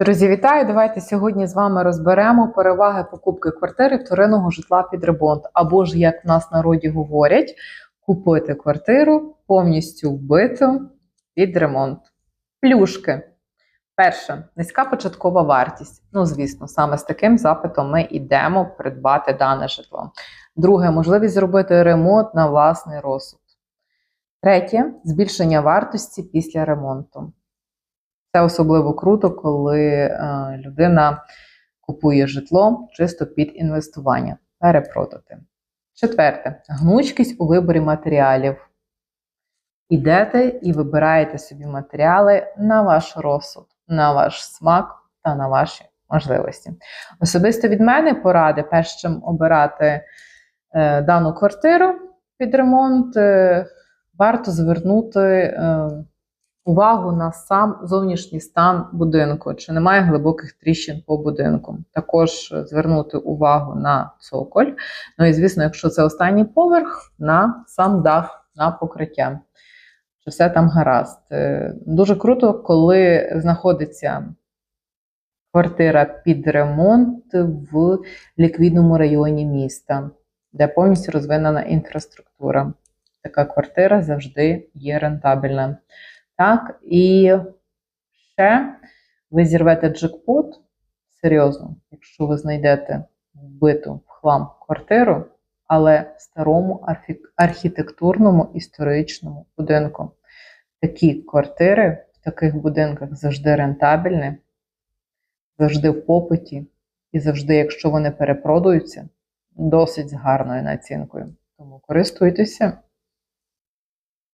Друзі, вітаю! Давайте сьогодні з вами розберемо переваги покупки квартири вторинного житла під ремонт. Або ж, як в нас народі говорять, купити квартиру повністю вбиту під ремонт. Плюшки. Перше, низька початкова вартість. Ну, звісно, саме з таким запитом ми йдемо придбати дане житло. Друге, можливість зробити ремонт на власний розсуд. Третє збільшення вартості після ремонту. Це особливо круто, коли е, людина купує житло чисто під інвестування, перепродати. Четверте, гнучкість у виборі матеріалів. Ідете і вибираєте собі матеріали на ваш розсуд, на ваш смак та на ваші можливості. Особисто від мене поради, перш чим обирати е, дану квартиру під ремонт, е, варто звернути. Е, увагу на сам зовнішній стан будинку, чи немає глибоких тріщин по будинку. Також звернути увагу на цоколь. Ну і звісно, якщо це останній поверх, на сам дах, на покриття. Чи все там гаразд. Е, Дуже круто, коли знаходиться квартира під ремонт в ліквідному районі міста, де повністю розвинена інфраструктура. Така квартира завжди є рентабельна. Так, і ще ви зірвете джекпот серйозно, якщо ви знайдете вбиту в хлам квартиру, але в старому архі- архітектурному історичному будинку. Такі квартири в таких будинках завжди рентабельні, завжди в попиті, і завжди, якщо вони перепродуються, досить з гарною націнкою. Тому користуйтеся